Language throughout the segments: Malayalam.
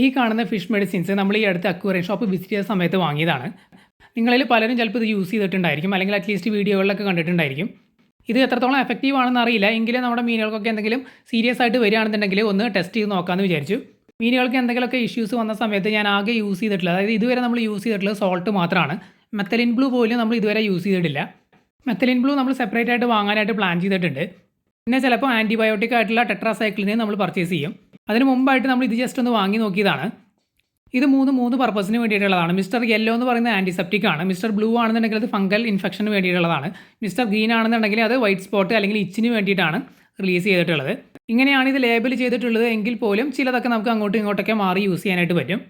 ഈ കാണുന്ന ഫിഷ് മെഡിസിൻസ് നമ്മൾ ഈ അടുത്ത് അക്വേറിയം ഷോപ്പ് വിസിറ്റ് ചെയ്ത സമയത്ത് വാങ്ങിയതാണ്. നിങ്ങളിൽ പലരും ചിലപ്പോൾ ഇത് യൂസ് ചെയ്തിട്ടുണ്ടായിരിക്കും. അല്ലെങ്കിൽ അറ്റ്ലീസ്റ്റ് വീഡിയോകളിലൊക്കെ കണ്ടിട്ടുണ്ടായിരിക്കും. ഇത് എത്രത്തോളം എഫക്റ്റീവ് ആണെന്ന് അറിയില്ല. എങ്കിലും നമ്മുടെ മീനുകൾക്കൊക്കെ എന്തെങ്കിലും സീരിയസ് ആയിട്ട് വരികയാണെന്നുണ്ടെങ്കിൽ ഒന്ന് ടെസ്റ്റ് ചെയ്ത് നോക്കാമെന്ന് വിചാരിച്ചു. മീനുകൾക്ക് എന്തെങ്കിലുമൊക്കെ ഇഷ്യൂസ് വന്ന സമയത്ത് ഞാൻ ആകെ യൂസ് ചെയ്തിട്ടുള്ളത് അതായത് ഇതുവരെ നമ്മൾ യൂസ് ചെയ്തിട്ടുള്ളത് സോൾട്ട് മാത്രമാണ് മെത്തലിൻ ബ്ലൂ പോലും നമ്മൾ ഇതുവരെ യൂസ് ചെയ്തിട്ടില്ല. മെത്തലിൻ ബ്ലൂ നമ്മൾ സെപ്പറേറ്റ് ആയിട്ട് വാങ്ങാനായിട്ട് പ്ലാൻ ചെയ്തിട്ടുണ്ട്. പിന്നെ ചിലപ്പോൾ ആന്റിബയോട്ടിക് ആയിട്ടുള്ള ടെട്രാസൈക്ലിനെ നമ്മൾ പർച്ചേസ് ചെയ്യും. അതിന് മുമ്പായിട്ട് നമ്മൾ ഇത് ജസ്റ്റ് ഒന്ന് വാങ്ങി നോക്കിയതാണ്. ഇത് മൂന്ന് മൂന്ന് പർപ്പസിന് വേണ്ടിയിട്ടുള്ളതാണ്. മിസ്റ്റർ യെല്ലോ എന്ന് പറയുന്നത് ആന്റിസെപ്റ്റിക് ആണ്. മിസ്റ്റർ ബ്ലൂ ആണെന്നുണ്ടെങ്കിൽ അത് ഫംഗൽ ഇൻഫെക്ഷന് വേണ്ടിയിട്ടുള്ളതാണ്. മിസ്റ്റർ ഗ്രീൻ ആണെന്നുണ്ടെങ്കിൽ അത് വൈറ്റ് സ്പോട്ട് അല്ലെങ്കിൽ ഇച്ചിന് വേണ്ടിയിട്ടാണ് റിലീസ് ചെയ്തിട്ടുള്ളത്. ഇങ്ങനെയാണ് ഇത് ലേബൽ ചെയ്തിട്ടുള്ളത് എങ്കിൽ പോലും ചിലതൊക്കെ നമുക്ക് അങ്ങോട്ടും ഇങ്ങോട്ടൊക്കെ മാറി യൂസ് ചെയ്യാനായിട്ട് പറ്റും.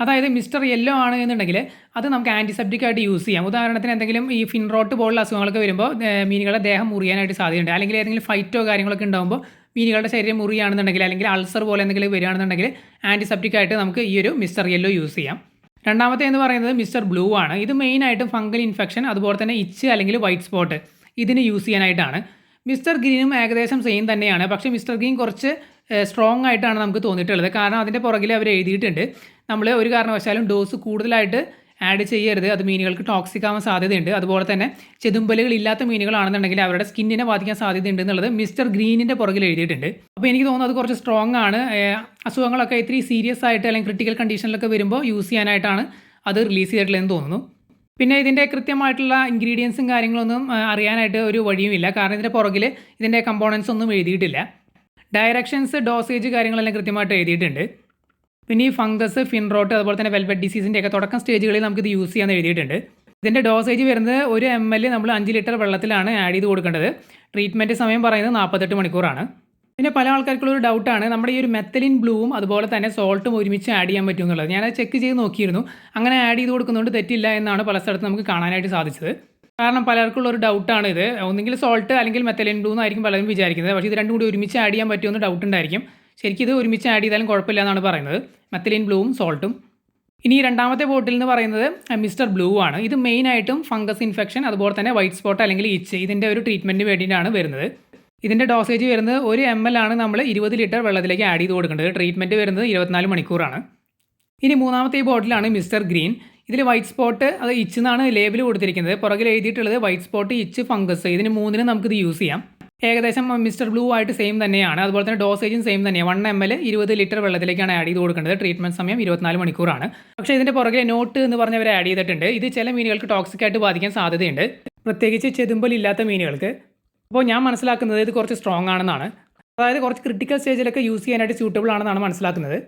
അതായത് മിസ്റ്റർ യെല്ലോ ആണ് എന്നുണ്ടെങ്കിൽ അത് നമുക്ക് ആന്റിസെപ്റ്റിക് ആയിട്ട് യൂസ് ചെയ്യാം. ഉദാഹരണത്തിന് എന്തെങ്കിലും ഈ ഫിൻറോട്ട് പോലുള്ള അസുഖങ്ങളൊക്കെ വരുമ്പോൾ മീനുകളെ ദേഹം മുറിയാനായിട്ട് സാധ്യതയുണ്ട്. അല്ലെങ്കിൽ ഏതെങ്കിലും ഫൈറ്റോ കാര്യങ്ങളൊക്കെ ഉണ്ടാകുമ്പോൾ മീനുകളുടെ ശരീരം മുറിയാണെന്നുണ്ടെങ്കിൽ അല്ലെങ്കിൽ അൾസർ പോലെ എന്തെങ്കിലും വരികയാണെന്നുണ്ടെങ്കിൽ ആന്റിസെപ്റ്റിക് ആയിട്ട് നമുക്ക് ഈ ഒരു മിസ്റ്റർ യെല്ലോ യൂസ് ചെയ്യാം. രണ്ടാമത്തെ എന്ന് പറയുന്നത് മിസ്റ്റർ ബ്ലൂ ആണ്. ഇത് മെയിനായിട്ടും ഫംഗൽ ഇൻഫെക്ഷൻ അതുപോലെ തന്നെ ഇച്ച് അല്ലെങ്കിൽ വൈറ്റ് സ്പോട്ട് ഇതിന് യൂസ് ചെയ്യാനായിട്ടാണ്. മിസ്റ്റർ ഗ്രീനും ഏകദേശം സെയിം തന്നെയാണ്. പക്ഷേ മിസ്റ്റർ ഗ്രീൻ കുറച്ച് സ്ട്രോങ് ആയിട്ടാണ് നമുക്ക് തോന്നിയിട്ടുള്ളത്. കാരണം അതിന്റെ പുറകിൽ അവർ എഴുതിയിട്ടുണ്ട്. നമ്മൾ ഒരു കാരണവശാലും ഡോസ് കൂടുതലായിട്ട് ആഡ് ചെയ്യരുത്. അത് മീനുകൾക്ക് ടോക്സിക് ആവാൻ സാധ്യതയുണ്ട്. അതുപോലെ തന്നെ ചെതുമ്പലുകൾ ഇല്ലാത്ത മീനുകളാണെന്നുണ്ടെങ്കിൽ അവരുടെ സ്കിന്നിനെ ബാധിക്കാൻ സാധ്യതയുണ്ട് എന്നുള്ളത് മിസ്റ്റർ ഗ്രീനിന്റെ പുറകിൽ എഴുതിയിട്ടുണ്ട്. അപ്പോൾ എനിക്ക് തോന്നുന്നു അത് കുറച്ച് സ്ട്രോങ് ആണ്. അസുഖങ്ങളൊക്കെ ഇത്തിരി സീരിയസ് ആയിട്ട് അല്ലെങ്കിൽ ക്രിട്ടിക്കൽ കണ്ടീഷനിലൊക്കെ വരുമ്പോൾ യൂസ് ചെയ്യാനായിട്ടാണ് അത് റിലീസ് ചെയ്തിട്ടുള്ളതെന്ന് തോന്നുന്നു. പിന്നെ ഇതിന്റെ കൃത്യമായിട്ടുള്ള ഇൻഗ്രീഡിയൻസും കാര്യങ്ങളൊന്നും അറിയാനായിട്ട് ഒരു വഴിയുമില്ല. കാരണം ഇതിന്റെ പുറകിൽ ഇതിന്റെ കമ്പോണൻസ് ഒന്നും എഴുതിയിട്ടില്ല. ഡയറക്ഷൻസ് ഡോസേജ് കാര്യങ്ങളെല്ലാം കൃത്യമായിട്ട് എഴുതിയിട്ടുണ്ട്. പിന്നെ ഈ ഫംഗസ് ഫിൻറോട്ട് അതുപോലെ തന്നെ വെൽവെറ്റ് ഡിസീസിന്റെ ഒക്കെ തുടക്കം സ്റ്റേജുകളിൽ നമുക്കിത് യൂസ് ചെയ്യാൻ എഴുതിയിട്ടുണ്ട്. ഇതിന്റെ ഡോസേജ് വരുന്നത് ഒരു എം എൽ നമ്മൾ അഞ്ച് ലിറ്റർ വെള്ളത്തിലാണ് ആഡ് ചെയ്ത് കൊടുക്കേണ്ടത്. ട്രീറ്റ്മെന്റ് സമയം പറയുന്നത് നാൽപ്പത്തെട്ട് മണിക്കൂറാണ്. പിന്നെ പല ആൾക്കാർക്കുള്ള ഒരു ഡൗട്ടാണ് നമ്മുടെ ഈ ഒരു മെത്തലിൻ ബ്ലൂവും അതുപോലെ തന്നെ സോൾട്ടും ഒരുമിച്ച് ആഡ് ചെയ്യാൻ പറ്റും എന്നുള്ളത്. ഞാനത് ചെക്ക് ചെയ്ത് നോക്കിയിരുന്നു. അങ്ങനെ ആഡ് ചെയ്ത് കൊടുക്കുന്നതുകൊണ്ട് തെറ്റില്ല എന്നാണ് പല സ്ഥലത്ത് നമുക്ക് കാണാനായിട്ട് സാധിച്ചത്. കാരണം പലർക്കുള്ള ഒരു ഡൗട്ടാണ് ഇത്. ഒന്നെങ്കിൽ സോൾട്ട് അല്ലെങ്കിൽ മെത്തലിൻ ബ്ലൂ എന്നായിരിക്കും പലരും വിചാരിക്കുന്നത്. പക്ഷേ ഇത് രണ്ടും കൂടി ഒരുമിച്ച് ആഡ് ചെയ്യാൻ പറ്റുമെന്ന് ഡൗട്ട് ഉണ്ടായിരിക്കും. ശരിക്കും ഇത് ഒരുമിച്ച് ആഡ് ചെയ്താലും കുഴപ്പമില്ല എന്നാണ് പറയുന്നത്. മെത്തലിൻ ബ്ലൂവും സോൾട്ടും ഇനി രണ്ടാമത്തെ ബോട്ടിൽ എന്ന് പറയുന്നത് മിസ്റ്റർ ബ്ലൂ ആണ്. ഇത് മെയിനായിട്ടും ഫംഗസ് ഇൻഫെക്ഷൻ അതുപോലെ തന്നെ വൈറ്റ് സ്പോട്ട് അല്ലെങ്കിൽ ഇച്ച് ഇതിന്റെ ഒരു ട്രീറ്റ്മെന്റിന് വേണ്ടിയിട്ടാണ് വരുന്നത്. ഇതിന്റെ ഡോസേജ് വരുന്നത് ഒരു എം എൽ ആണ് നമ്മൾ ഇരുപത് ലിറ്റർ വെള്ളത്തിലേക്ക് ആഡ് ചെയ്ത് കൊടുക്കേണ്ടത്. ട്രീറ്റ്മെന്റ് വരുന്നത് ഇരുപത്തിനാല് മണിക്കൂറാണ്. ഇനി മൂന്നാമത്തെ ഈ ബോട്ടിലാണ് മിസ്റ്റർ ഗ്രീൻ ഇതിൽ വൈറ്റ് സ്പോട്ട് അത് ഇച്ച് എന്നാണ് ലേബിൾ കൊടുത്തിരിക്കുന്നത്. പുറകിൽ എഴുതിയിട്ടുള്ളത് വൈറ്റ് സ്പോട്ട് ഇച്ച് ഫംഗസ് ഇതിന് മൂന്നിനും നമുക്കിത് യൂസ് ചെയ്യാം. ഏകദേശം മിസ്റ്റർ ബ്ലൂ ആയിട്ട് സെയിം തന്നെയാണ്. അതുപോലെ തന്നെ ഡോസേജും സെയിം തന്നെയാണ് വൺ എം എൽ ഇരുപത് ലിറ്റർ വെള്ളത്തിലേക്കാണ് ആഡ് ചെയ്ത് കൊടുക്കേണ്ടത്. ട്രീറ്റ്മെന്റ് സമയം ഇരുപത്തിനാല് മണിക്കൂറാണ്. പക്ഷേ ഇതിന്റെ പുറകെ നോട്ട് എന്ന് പറഞ്ഞവർ ആഡ് ചെയ്തിട്ടുണ്ട്. ഇത് ചില മീനുകൾക്ക് ടോക്സിക് ആയിട്ട് ബാധിക്കാൻ സാധ്യതയുണ്ട്. പ്രത്യേകിച്ച് ചെതുമ്പലില്ലാത്ത മീനുകൾക്ക്. അപ്പോൾ ഞാൻ മനസ്സിലാക്കുന്നത് ഇത് കുറച്ച് സ്ട്രോങ് ആണെന്നാണ്. അതായത് കുറച്ച് ക്രിട്ടിക്കൽ സ്റ്റേജിലൊക്കെ യൂസ് ചെയ്യാനായിട്ട് സ്യൂട്ടബിൾ ആണെന്നാണ് മനസ്സിലാക്കുന്നത്.